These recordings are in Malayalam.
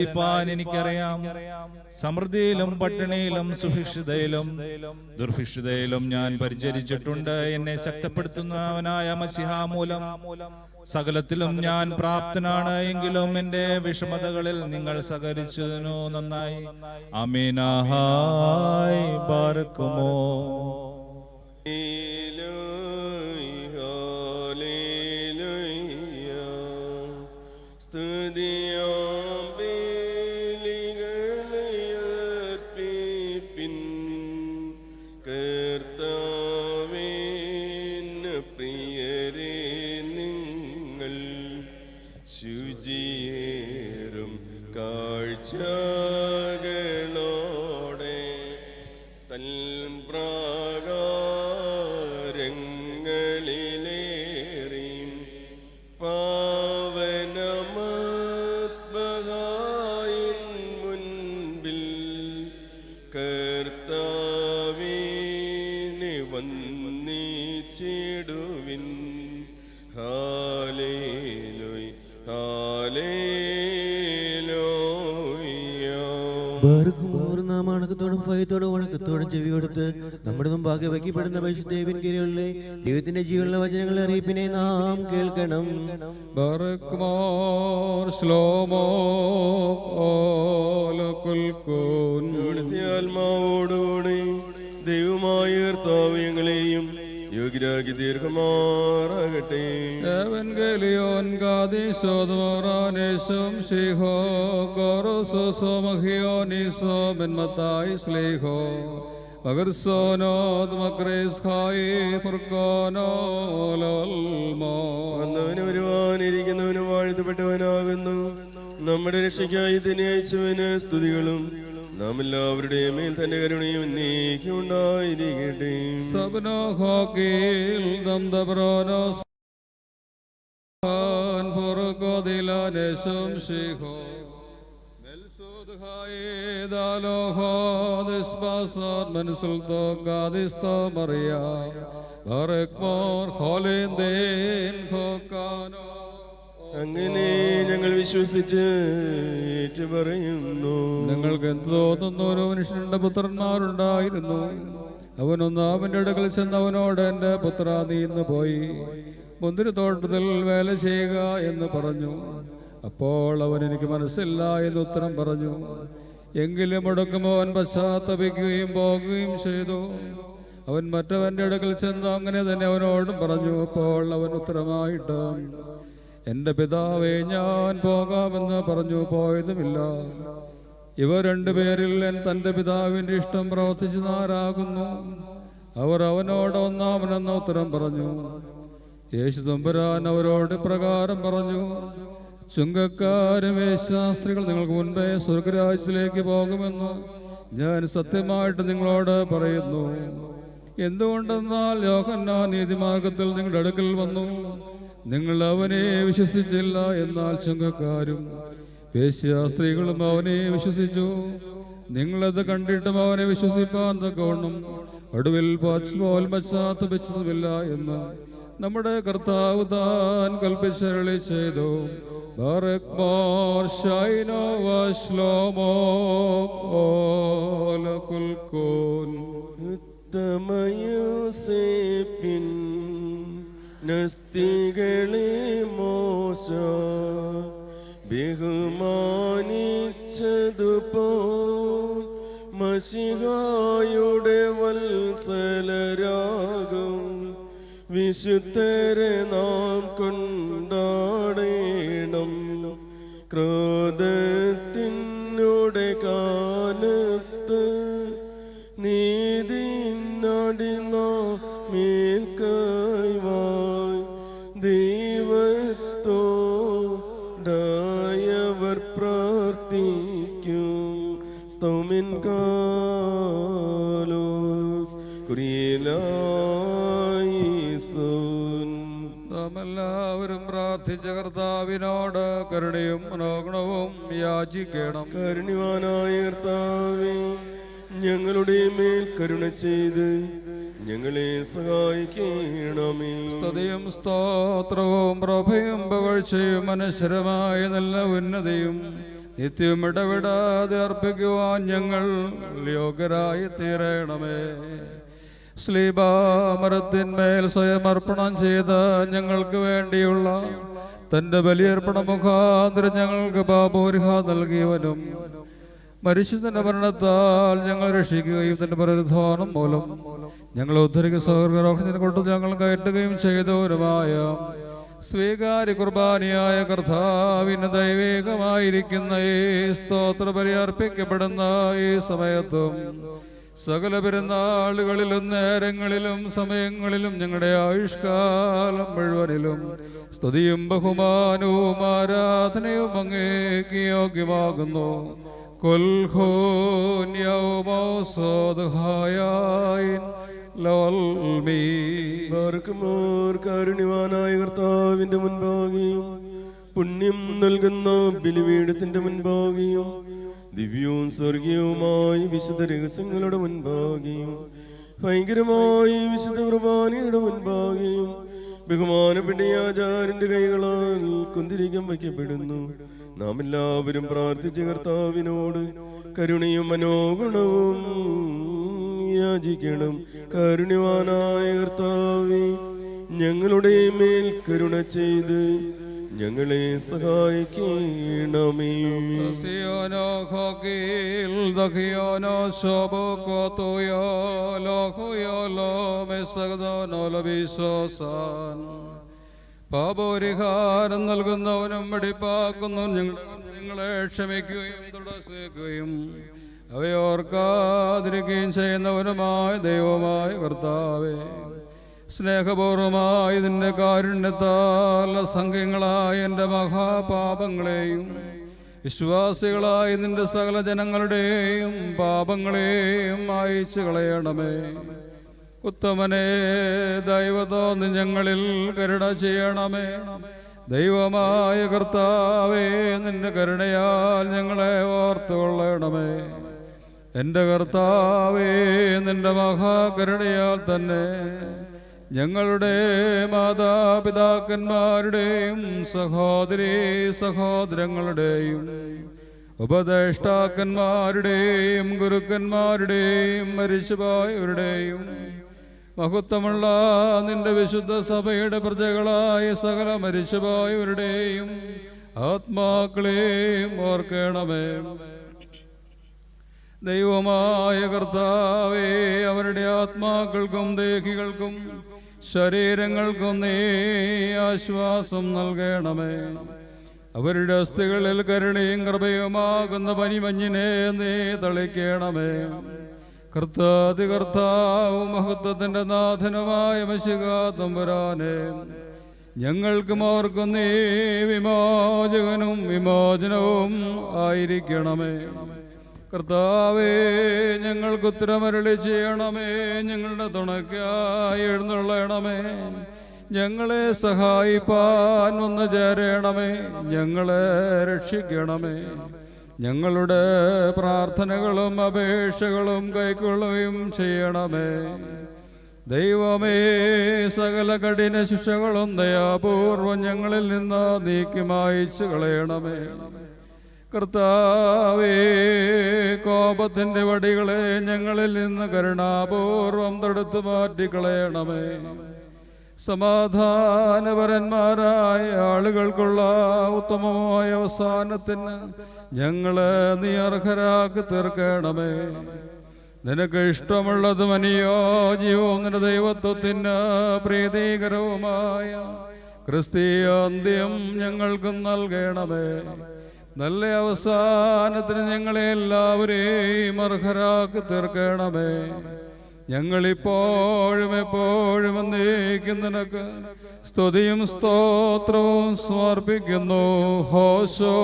ാൻ എനിക്കറിയാം. സമൃദ്ധിയിലും പട്ടിണിയിലും സുഭിക്ഷിതയിലും ദുർഭിക്ഷിതയിലും ഞാൻ പരിചരിച്ചിട്ടുണ്ട്. എന്നെ ശക്തപ്പെടുത്തുന്നവനായ മസിഹാ മൂലം സകലത്തിലും ഞാൻ പ്രാപ്തനാണ്. എങ്കിലും എന്റെ വിഷമതകളിൽ നിങ്ങൾ സഹകരിച്ചതിനു നന്നായി. അമീനാഹായ് പാർക്കുമോ സ്തുതിയാർപ്പിൻ കർത്താവിന് പ്രിയരെ നിങ്ങൾ ശുചിയേറും കാഴ്ചകളോടെ ബാർക്കുമോർ നാം അണക്കത്തോടും ഭയത്തോടും വണക്കത്തോടും ചെവി കൊടുത്ത് നമ്മുടെ മുമ്പാകെ വയ്ക്കപ്പെടുന്ന പരിശുദ്ധേവൻ കീഴിലെ ദൈവത്തിന്റെ ജീവനുള്ള വചനങ്ങളെ അറിയിപ്പിനെ നാം കേൾക്കണം. ശ്ലോമോ അവിടുത്തെ ആത്മാവോടുകൂടി ദൈവമായ അനുഗ്രഹി ദീർഘമാറാകട്ടെ. ദേവൻ കലിയോൻ ഗാദി സോതോറാനേശം ശ്രീഹോ കോറോസോമഹിയോ നിസോമന്മത്തായി ശ്രീഹോ ഒരുവാനിരിക്കുന്നവനും വാഴ്ത്തപ്പെട്ടവനാകുന്നു. നമ്മുടെ രക്ഷയ്ക്കായി തന്നെ അയച്ചവന് സ്തുതികളും. നാം എല്ലാവരുടെ മേൽ തന്റെ കരുണയും നീക്കുണ്ടായിരിക്കട്ടെ ോഹോസ്പാസോ മറിയോ ഹോലേന്ദേൻ ഹോക്കാനോ. അങ്ങനെ ഞങ്ങൾ വിശ്വസിച്ച് പറയുന്നു ഞങ്ങൾക്ക് എന്ത് തോന്നുന്നു? ഓരോ മനുഷ്യന്റെ പുത്രന്മാരുണ്ടായിരുന്നു. അവനൊന്ന് അവന്റെ അടുക്കൽ ചെന്ന് അവനോട് എന്റെ പുത്ര നീ ഇന്ന് പോയി. മുന്തിരിത്തോട്ടത്തിൽ വേല ചെയ്യുക എന്ന് പറഞ്ഞു. അപ്പോൾ അവൻ എനിക്ക് മനസ്സില്ല എന്ന് ഉത്തരം പറഞ്ഞു. എങ്കിലും മുടക്കുമ്പോൾ അവൻ പശ്ചാത്തപിക്കുകയും പോകുകയും ചെയ്തു. അവൻ മറ്റവന്റെ അടുക്കൽ ചെന്ന് അങ്ങനെ തന്നെ അവനോടും പറഞ്ഞു. അപ്പോൾ അവൻ ഉത്തരമായിട്ട് എന്റെ പിതാവേ ഞാൻ പോകാമെന്ന് പറഞ്ഞു പോയതുമില്ല. ഇവർ രണ്ടുപേരിൽ എൻ തന്റെ പിതാവിന്റെ ഇഷ്ടം പ്രവർത്തിച്ചതാരാകുന്നു? അവർ അവനോട് ഒന്നാമനെന്ന ഉത്തരം പറഞ്ഞു. യേശു തമ്പുരാൻ അവരോട് പ്രകാരം പറഞ്ഞു ചുങ്കക്കാരും ശാസ്ത്രികൾ നിങ്ങൾക്ക് മുൻപേ സ്വർഗരാജ്യത്തിലേക്ക് പോകുമെന്ന് ഞാൻ സത്യമായിട്ട് നിങ്ങളോട് പറയുന്നു. എന്തുകൊണ്ടെന്നാൽ യോഹന്ന നീതിമാർഗത്തിൽ നിങ്ങളുടെ അടുക്കൽ വന്നു. നിങ്ങൾ അവനെ വിശ്വസിച്ചില്ല എന്നാൽ ചുങ്കക്കാരും വേശ്യാസ്ത്രീകളും അവനെ വിശ്വസിച്ചു. നിങ്ങളത് കണ്ടിട്ടും അവനെ വിശ്വസിപ്പാൻ തക്കവണ്ണം ഒടുവിൽ പോൽ പശ്ചാത്തപിച്ചതുമില്ല എന്ന് നമ്മുടെ കർത്താവ് താൻ കൽപ്പിച്ചരളി ചെയ്തു. ശ്ലോമോ മോർ നസ്തികളെ മോശ ബഹുമാനിച്ചതുപോ മഷിഹായുടെ വത്സലരാകും. വിശുദ്ധരെ നാം കൊണ്ടാടേണം ക്രോധത്തിനോടെ പ്രാർത്ഥിച്ച കർത്താവിനോട് കരുണയും മനോഗുണവും യാചിക്കണം. കരുണിവാനായ കർത്താവേ ഞങ്ങളുടെ മേൽ കരുണ ചെയ്ത് ഞങ്ങളെ സഹായിക്കണമേ. സ്തുതിയും സ്തോത്രവും പ്രഭയും പുകഴ്ചയും മനശ്വരമായ നല്ല ഉന്നതിയും നിത്യം ഇടവിടാതെ അർപ്പിക്കുവാൻ ഞങ്ങൾ യോഗ്യരായി തീരണമേ ശ്ലീബാമരത്തിന്മേൽ സ്വയം അർപ്പണം ചെയ്ത് ഞങ്ങൾക്ക് വേണ്ടിയുള്ള തന്റെ ബലിയർപ്പണ മുഖാന്തരം ഞങ്ങൾക്ക് പാപോരിഹ നൽകിയവനും മരിച്ചതിന്റെ മരണത്താൽ ഞങ്ങൾ രക്ഷിക്കുകയും തന്റെ പുനരുദ്ധാനം മൂലം ഞങ്ങൾ ഉദ്ധരിക്കുന്ന സൗകര്യത്തിന് കൊണ്ട് ഞങ്ങൾ കയറ്റുകയും ചെയ്തവരുമായ സ്വീകാര്യ കുർബാനിയായ കർത്താവിന് ദൈവികമായിരിക്കുന്ന ഈ സ്തോത്ര ബലി അർപ്പിക്കപ്പെടുന്ന ഈ സമയത്തും സകല പെരുന്നാളുകളിലും നേരങ്ങളിലും സമയങ്ങളിലും ഞങ്ങളുടെ ആയുഷ്കാലം മുഴുവനിലും സ്തുതിയും ബഹുമാനവും ആരാധനയും അങ്ങേക്ക് യോഗ്യമാകുന്നു. കാരുണ്യവാനായ കർത്താവിന്റെ മുൻപാകെയും പുണ്യം നൽകുന്ന ബലിപീഠത്തിന്റെ മുൻപാകെയും ദിവ്യവും സ്വർഗീയവുമായി വിശുദ്ധ രഹസ്യങ്ങളുടെ മുൻപാകെയും ഭയങ്കരമായി വിശുദ്ധ കുർബാനയുടെ മുൻപാകെയും ബഹുമാനപ്പെട്ട കൈകളാൽ കുന്തിരികം വയ്ക്കപ്പെടുന്നു. നാം എല്ലാവരും പ്രാർത്ഥിച്ച കർത്താവിനോട് കരുണയും മനോഗുണവും യാചിക്കണം. കരുണിവാനായ കർത്താവി ഞങ്ങളുടെ മേൽ കരുണ ചെയ്ത് ഞങ്ങളെ സഹായിക്കണമേ. പാപോരിഹാരം നൽകുന്നവനും വെടിപ്പാക്കുന്നു ഞങ്ങളെ ക്ഷമിക്കുകയും തുടസേക്കുകയും അവയോർക്കാതിരിക്കുകയും ചെയ്യുന്നവനുമായ ദൈവമായി കർത്താവേ. സ്നേഹപൂർവമായ ഇതിന്റെ കാരുണ്യത്താൽ അസംഖ്യങ്ങളായ എന്റെ മഹാപാപങ്ങളെയും വിശ്വാസികളായ നിന്റെ സകല ജനങ്ങളുടെയും പാപങ്ങളെയും അയച്ചു കളയണമേ. ഉത്തമനെ ദൈവതോന്ന് ഞങ്ങളിൽ കരുണ ചെയ്യണമേ. ദൈവമായ കർത്താവേ നിന്റെ കരുണയാൽ ഞങ്ങളെ ഓർത്തുകൊള്ളണമേ. എന്റെ കർത്താവേ നിന്റെ മഹാകരുണയാൽ തന്നെ ഞങ്ങളുടെ മാതാപിതാക്കന്മാരുടെയും സഹോദരി സഹോദരങ്ങളുടെയും ഉപദേഷ്ടാക്കന്മാരുടെയും ഗുരുക്കന്മാരുടെയും മരിച്ചുപോയവരുടെയും മഹത്വമുള്ള നിന്റെ വിശുദ്ധ സഭയുടെ പ്രജകളായ സകല മരിച്ചുപോയവരുടെയും ആത്മാക്കളെയും ഓർക്കണമേ. ദൈവമായ കർത്താവേ അവരുടെ ആത്മാക്കൾക്കും ദേഹികൾക്കും ശരീരങ്ങൾക്കും നീ ആശ്വാസം നൽകണമേ. അവരുടെ അസ്ഥികളിൽ കരുണയും കൃപയുമാകുന്ന പനിമഞ്ഞിനെ നീ തളിക്കണമേ. കർത്താതി കർത്താവും മഹത്വത്തിന്റെ നാഥനുമായ മഷികാതമ്പുരാനെ ഞങ്ങൾക്കും ഓർക്കും നീ വിമോചകനും വിമോചനവും ആയിരിക്കണമേ. കർത്താവേ ഞങ്ങൾക്ക് ഉത്തരമരളി ചെയ്യണമേ ഞങ്ങളുടെ തുണയ്ക്കായി എഴുന്നള്ളണമേ ഞങ്ങളെ സഹായിപ്പാൻ വന്നു ചേരണമേ ഞങ്ങളെ രക്ഷിക്കണമേ ഞങ്ങളുടെ പ്രാർത്ഥനകളും അപേക്ഷകളും കൈക്കൊള്ളുകയും ചെയ്യണമേ. ദൈവമേ സകല കഠിന ശിക്ഷകളും ദയാപൂർവം ഞങ്ങളിൽ നിന്ന് നീക്കി മായിച്ചു കളയണമേ. കർത്താവേ കോപത്തിന്റെ വടികളെ ഞങ്ങളിൽ നിന്ന് കരുണാപൂർവം തടുത്തു മാറ്റിക്കളയണമേ സമാധാനപരന്മാരായ ആളുകൾക്കുള്ള ഉത്തമമായ അവസാനത്തിന് ഞങ്ങളെ നീ അർഹരാക്കി തീർക്കണമേ. നിനക്ക് ഇഷ്ടമുള്ളതും അനുയോജ്യവും നിന്റെ ദൈവത്വത്തിന് പ്രീതികരവുമായ ക്രിസ്തീയ അന്ത്യം ഞങ്ങൾക്കും നൽകണമേ. നല്ല അവസാനത്തിന് ഞങ്ങളെ എല്ലാവരെയും അർഹരാക്കി തീർക്കണമേ. ഞങ്ങളിപ്പോഴും എപ്പോഴും എന്നേക്കും നിനക്ക് സ്തുതിയും സ്തോത്രവും സമർപ്പിക്കുന്നു. ഹോശോ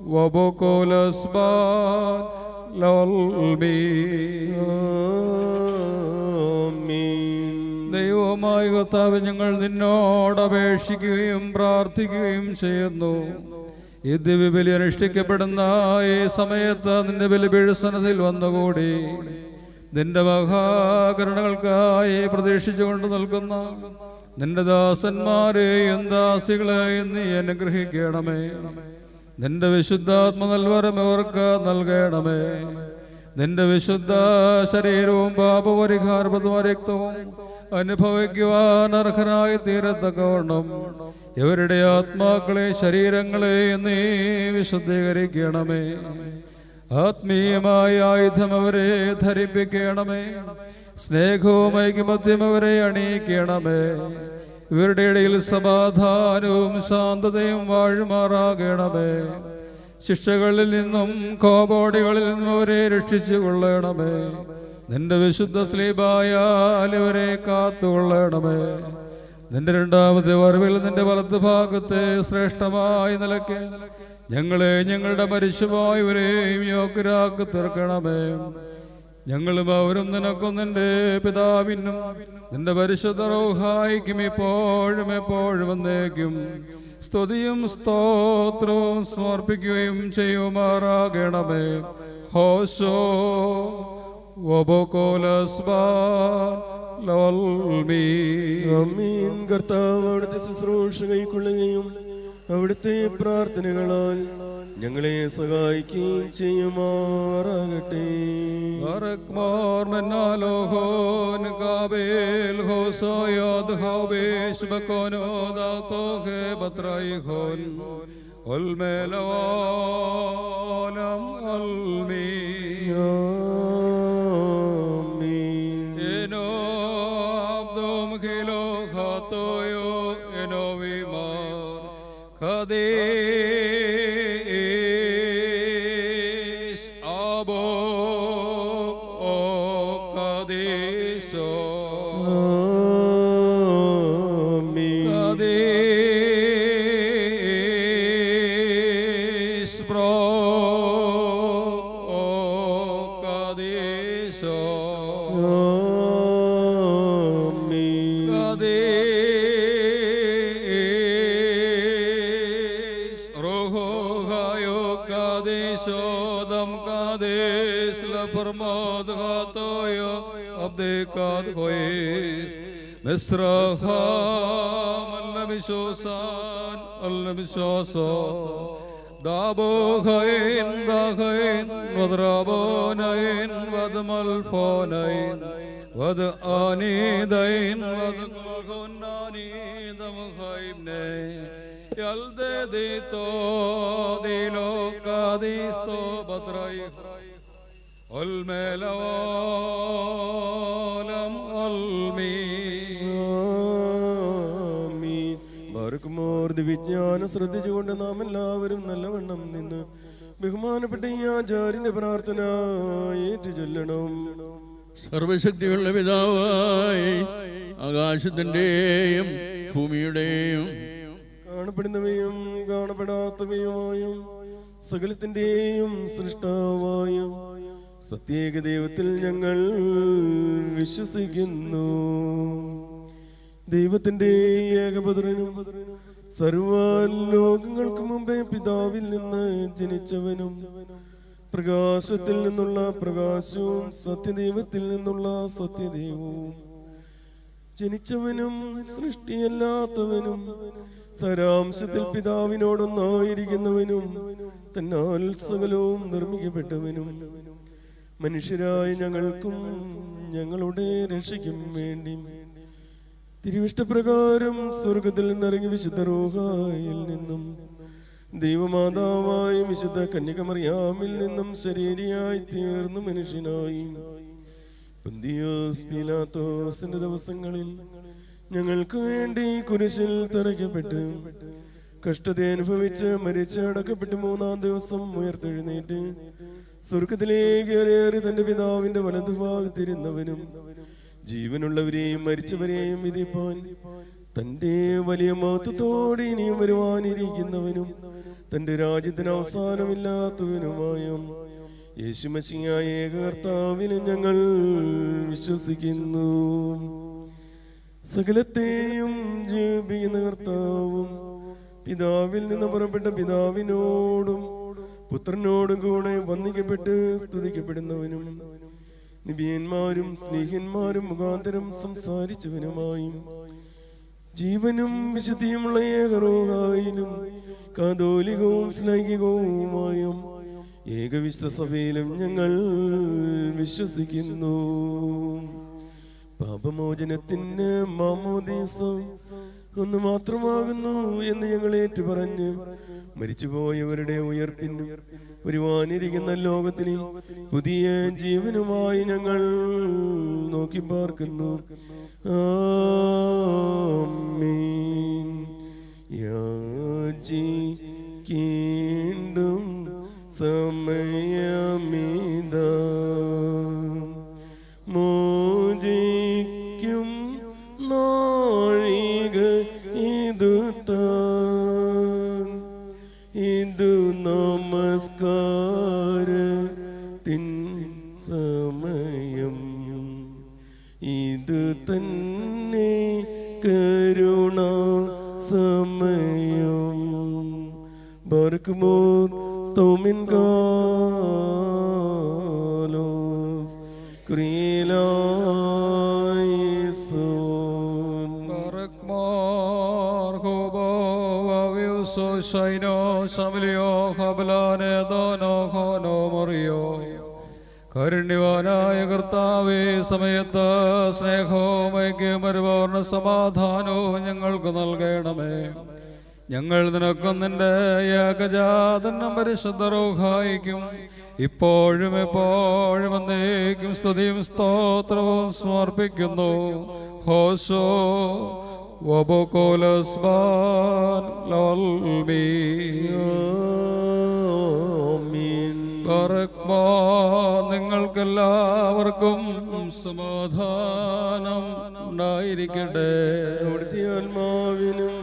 വബുക്കോലസ്ബാ. ദൈവമായ കർത്താവ് ഞങ്ങൾ നിന്നോട് അപേക്ഷിക്കുകയും പ്രാർത്ഥിക്കുകയും ചെയ്യുന്നു. ഈ ദിവ്യബലി അനുഷ്ഠിക്കപ്പെടുന്ന ഈ സമയത്ത് നിന്റെ ബലിപീഠസനത്തിൽ വന്നുകൂടി. നിന്റെ മഹാകരുണകൾക്കായി പ്രതീക്ഷിച്ചുകൊണ്ട് നിൽക്കുന്ന നിന്റെ ദാസന്മാരെയും ദാസികളെയും നീ അനുഗ്രഹിക്കണമേ. നിന്റെ വിശുദ്ധാത്മ നൽവരം ഇവർക്ക് നൽകണമേ. നിന്റെ വിശുദ്ധ ശരീരവും പാപപരിഹാരപ്രദമായ രക്തവും അനുഭവിക്കുവാൻ അർഹനായി തീരത്തക്കവണ്ണം ഇവരുടെ ആത്മാക്കളെ ശരീരങ്ങളെ നീ വിശുദ്ധീകരിക്കണമേ. ആത്മീയമായ ആയുധം അവരെ ധരിപ്പിക്കണമേ. സ്നേഹവും ഐക്യമത്യം അവരെ അണിയിക്കണമേ. ഇവരുടെ ഇടയിൽ സമാധാനവും ശാന്തതയും വാഴുമാറാകണമേ. ശിക്ഷകളിൽ നിന്നും കോപോടികളിൽ നിന്നും അവരെ രക്ഷിച്ചു കൊള്ളണമേ നിന്റെ വിശുദ്ധ സ്ലീപായാലിവരെ കാത്തുകൊള്ളണമേ. നിന്റെ രണ്ടാമത്തെ വരവിൽ നിന്റെ വലത്ത് ഭാഗത്തെ ശ്രേഷ്ഠമായി നിലയ്ക്ക് ഞങ്ങളെ ഞങ്ങളുടെ മരിച്ചുപോയവരെയും യോഗ്യരാക്കി തീർക്കണമേ. ഞങ്ങളും അവരും നിനക്കും നിന്റെ പിതാവിനും നിന്റെ പരിശുദ്ധ റൗഹായിക്കും ഇപ്പോഴും എപ്പോഴും എന്നേക്കും സ്തുതിയും സ്തോത്രവും സമർപ്പിക്കുകയും ചെയ്യുമാറാകണമേ. ഹോശോ. അമ്മീൻ കർത്താവ് അവിടുത്തെ ശുശ്രൂഷ കൈക്കൊള്ളുകയും അവിടുത്തെ പ്രാർത്ഥനകളാൽ ഞങ്ങളെ സഹായിക്കുകയും ചെയ്യുമാറാകട്ടെ. مسراخام النبشوسان النبشوسان دابوغين داغين وضرابونين ودملفونين ودآنيدين ودمغنانيد مخيبنين يلد ديتو ديلو قاديستو بطريخ الملوان ബാറക്കുമോർ വിജ്ഞാനം ശ്രദ്ധിച്ചുകൊണ്ട് നാം എല്ലാവരും നല്ലവണ്ണം നിന്ന് ബഹുമാനപ്പെട്ട ഈ ആചാര്യന്റെ പ്രാർത്ഥന ഏറ്റു ചൊല്ലണം സർവശക്തിയുള്ള പിതാവായി ആകാശത്തിന്റെയും ഭൂമിയുടെയും കാണപ്പെടുന്നവയും കാണപ്പെടാത്തവയുമായും സകലത്തിന്റെയും സൃഷ്ടാവായും സത്യേക ദൈവത്തിൽ ഞങ്ങൾ വിശ്വസിക്കുന്നു. ദൈവത്തിന്റെ ഏകപുത്രനും സർവ ലോകങ്ങൾക്ക് മുമ്പേ പിതാവിൽ നിന്ന് ജനിച്ചവനും പ്രകാശത്തിൽ നിന്നുള്ള പ്രകാശവും സത്യദൈവത്തിൽ നിന്നുള്ള സത്യദൈവവും. ജനിച്ചവനും സൃഷ്ടിയല്ലാത്തവനും സാരാംശത്തിൽ പിതാവിനോടൊന്നായിരിക്കുന്നവനും തന്നാൽ സകലവും നിർമ്മിക്കപ്പെട്ടവനും. മനുഷ്യരായ ഞങ്ങൾക്കും ഞങ്ങളുടെ രക്ഷയ്ക്കും വേണ്ടി തിരുവിഷ്ടപ്രകാരം സ്വർഗത്തിൽ നിന്നിറങ്ങി വിശുദ്ധ റോഹായിൽ നിന്നും ദൈവമാതാവായ വിശുദ്ധ കന്യകമറിയാമിൽ നിന്നും ശരീരിയായി തീർന്നു മനുഷ്യനായി. പന്തിയോസ്പിലാത്തോസിന്റെ ദിവസങ്ങളിൽ ഞങ്ങൾക്ക് വേണ്ടി കുരിശിൽ തറയ്ക്കപ്പെട്ട് കഷ്ടത അനുഭവിച്ച് മരിച്ച് അടക്കപ്പെട്ട് മൂന്നാം ദിവസം ഉയർത്തെഴുന്നേറ്റ് സ്വർഗത്തിലേക്ക് ഏറെ തന്റെ പിതാവിന്റെ വലതുഭാഗത്തിരുന്നവനും ജീവനുള്ളവരെയും മരിച്ചവരെയും വിധിപ്പാൻ തന്റെ വലിയ മഹത്വത്തോടെ ഇനിയും വരുവാനിരിക്കുന്നവനും തന്റെ രാജ്യത്തിന് അവസാനമില്ലാത്തവനുമായ യേശുമശിയായ ഏകകർത്താവിനെ ഞങ്ങൾ വിശ്വസിക്കുന്നു. സകലത്തെയും ജീവിക്കുന്ന കർത്താവും പിതാവിൽ നിന്ന് പുറപ്പെട്ട പിതാവിനോടും പുത്രനോടും കൂടെ വന്ദിക്കപ്പെട്ട് സ്തുതിക്കപ്പെടുന്നവനും നിബിയന്മാരും സ്നേഹന്മാരും മുഖാന്തരം സംസാരിച്ചവനുമായും ജീവനും വിശുദ്ധിയുമുള്ള ഏകറോഹായിലും കാതോലികവും സ്നേഹികവുമായും ഏകവിശ്വ സഭയിലും ഞങ്ങൾ വിശ്വസിക്കുന്നു. പാപമോചനത്തിന് മാമോദീസം ഒന്ന് മാത്രമാകുന്നു എന്ന് ഞങ്ങൾ ഏറ്റുപറഞ്ഞ് മരിച്ചുപോയവരുടെ ഉയർപ്പിന് വരുവാനിരിക്കുന്ന ലോകത്തിന് പുതിയ ജീവനുമായി ഞങ്ങൾ നോക്കി പാർക്കുന്നു. യാചിക്കേണ്ടും സമയമിതാ aviuso shaino samlio hablane dono hono മറിയോ. കരുണ്യവാനായ കർത്താവേ സമയത്ത് സ്നേഹവും ഐക്യവും പരിപൂർണ സമാധാനവും ഞങ്ങൾക്ക് നൽകണമേ. ഞങ്ങൾ നിനക്കും നിന്റെ ഏകജാതനം പരിശുദ്ധ റോഹായിക്കും ഇപ്പോഴും എപ്പോഴും എന്നേക്കും സ്തുതിയും സ്തോത്രവും സമർപ്പിക്കുന്നു. ഹോസോ ലോൽമീ ആമീൻ ബറക്മാ നിങ്ങൾക്കെല്ലാവർക്കും സമാധാനം ഉണ്ടായിരിക്കട്ടെ. അവിടുത്തെ ആത്മാവിനും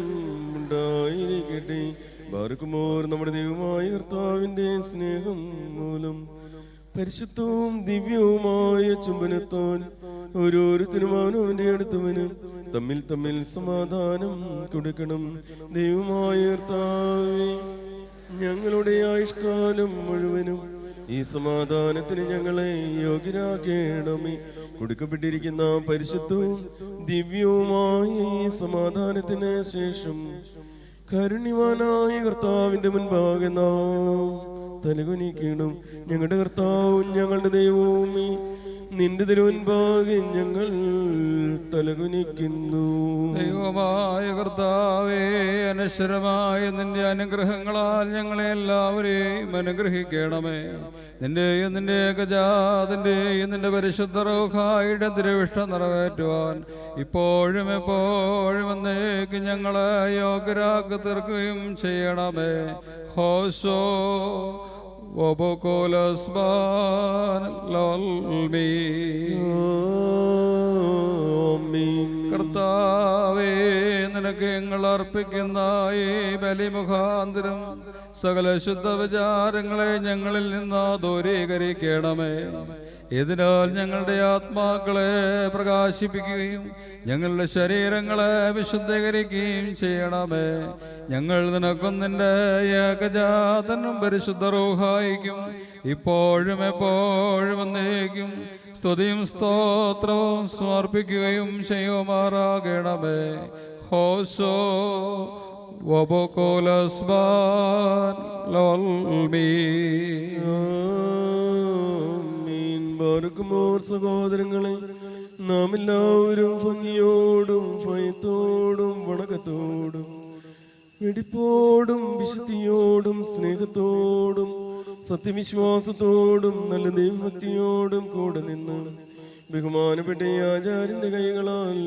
ഉണ്ടായിരിക്കട്ടെ. ബാർക്കുമോർ നമ്മുടെ ദൈവമായ കർത്താവിന്റെ സ്നേഹം മൂലം പരിശുദ്ധവും ദിവ്യവുമായ ചുംബനത്തോൻ ഓരോരുത്തരും അവനവന്റെ അടുത്തവനും തമ്മിൽ തമ്മിൽ സമാധാനം കൊടുക്കണം. ദൈവമായ ഞങ്ങളുടെ ആയുഷ്കാലം മുഴുവനും ഈ സമാധാനത്തിന് ഞങ്ങളെ യോഗ്യരാക്കേണമേ. കൊടുക്കപ്പെട്ടിരിക്കുന്ന പരിശുദ്ധവും ദിവ്യവുമായ ഈ സമാധാനത്തിന് ശേഷം കരുണിവാനായ കർത്താവിന്റെ മുൻപാകെ നാം തലകുനിക്കണം. ഞങ്ങളുടെ കർത്താവും ഞങ്ങളുടെ ദൈവവും നിന്റെ തിരുവൻപാകെ ഞങ്ങൾ തലകുനിക്കുന്നു. ദൈവമായ കർത്താവേ അനശ്വരമായ നിന്റെ അനുഗ്രഹങ്ങളാൽ ഞങ്ങളെ എല്ലാവരെയും അനുഗ്രഹിക്കണമേ. നിന്റെയും നിന്റെ ഏകജാതിന്റെയും നിന്റെ പരിശുദ്ധ റോഹായുടെ തിരുവിഷ്ട നിറവേറ്റുവാൻ ഇപ്പോഴും എപ്പോഴും എന്നേക്ക് ഞങ്ങളെ യോഗ്യരാക്കി തീർക്കുകയും ചെയ്യണമേ. ഹോസോ. ആമീൻ. കർത്താവേ ഞങ്ങൾ അർപ്പിക്കുന്ന ഈ ബലിമുഖാന്തരം സകല ശുദ്ധ വിചാരങ്ങളെ ഞങ്ങളിൽ നിന്ന് ദൂരീകരിക്കണമേ ഇതിനാൽ ഞങ്ങളുടെ ആത്മാക്കളെ പ്രകാശിപ്പിക്കുകയും ഞങ്ങളുടെ ശരീരങ്ങളെ വിശുദ്ധീകരിക്കുകയും ചെയ്യണമേ ഞങ്ങൾ നിനക്കും നിന്റെ ഏകജാതനും പരിശുദ്ധ റൂഹായിക്കും ഇപ്പോഴും എപ്പോഴും എന്നേക്കും സ്തുതിയും സ്തോത്രവും സമർപ്പിക്കുകയും ചെയ്യുമാറാകണമേ ഹോസോ ആമീൻ. ബാർക്കുമോർ സഹോദരങ്ങളെ നാം എല്ലാവരും ഭംഗിയോടും ഭയത്തോടും വണക്കത്തോടും വെടിപ്പോടും വിശുദ്ധിയോടും സ്നേഹത്തോടും സത്യവിശ്വാസത്തോടും നല്ല ദൈവഭക്തിയോടും കൂടെ നിന്ന് ബഹുമാനപ്പെട്ട ആചാര്യന്റെ കൈകളാൽ